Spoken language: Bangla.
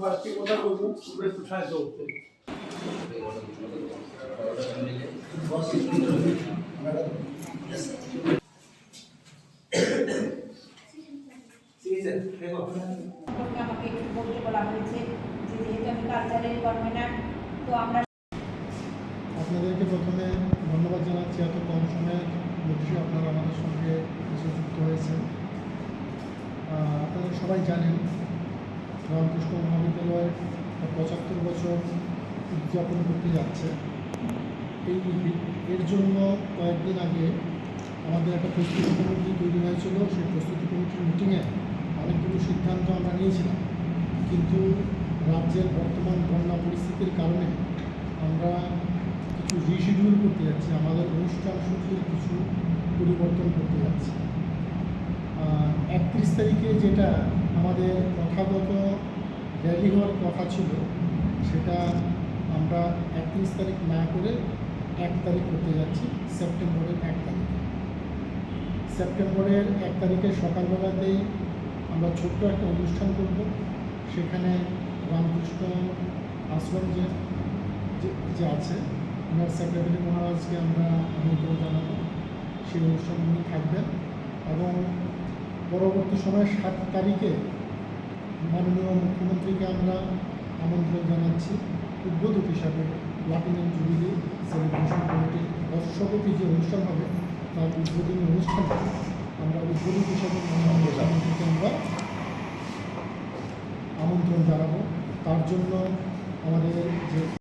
ফার্স্টে কথা বলব তোমরা একটু সাহায্য করতে। একটু আপনাদেরকে প্রথমে ধন্যবাদ জানাচ্ছি, এত কম সময়ের মধ্যে আপনারা আমাদের সঙ্গে যুক্ত হয়েছেন। আপনারা সবাই জানেন রামকৃষ্ণ মহাবিদ্যালয় পঁচাত্তর বছর উদযাপন করতে যাচ্ছে। এই এর জন্য কয়েকদিন আগে আমাদের একটা প্রস্তুতি কমিটি তৈরি হয়েছিল। সেই প্রস্তুতি কমিটির মিটিংয়ে অনেকগুলো সিদ্ধান্ত আমরা নিয়েছিলাম। কিন্তু রাজ্যের বর্তমান বন্যা পরিস্থিতির কারণে আমরা কিছু রিশিডিউল করতে যাচ্ছি। আমাদের অনুষ্ঠান সূচির কিছু পরিবর্তন করতে যাচ্ছি। একত্রিশ তারিখে যেটা আমাদের প্রথাগত র্যালি হওয়ার কথা ছিল, সেটা আমরা একত্রিশ তারিখ না করে এক তারিখ করতে যাচ্ছি, সেপ্টেম্বরের এক তারিখে। সেপ্টেম্বরের এক তারিখে সকালবেলাতেই আমরা ছোট্ট একটা অনুষ্ঠান করব, সেখানে রামকৃষ্ণ আশ্রম যে, যে- আছে, ওনার সেক্রেটারি মহারাজকে আমরা আমন্ত্রণ জানাব। সেই অনুষ্ঠানে উনি থাকবেন এবং পরবর্তী সময় সাত তারিখে মাননীয় মুখ্যমন্ত্রীকে আমরা আমন্ত্রণ জানাচ্ছি। উদ্বোধক হিসাবে প্লাটিনাম জুবিলি সেলিব্রেশন কমিটির বর্ষব্যাপী যে অনুষ্ঠান হবে, তার উদ্বোধনী অনুষ্ঠানে আমরা উদ্বোধক হিসাবে মুখ্যমন্ত্রীকে আমরা আমন্ত্রণ জানাব। তার জন্য আমাদের যে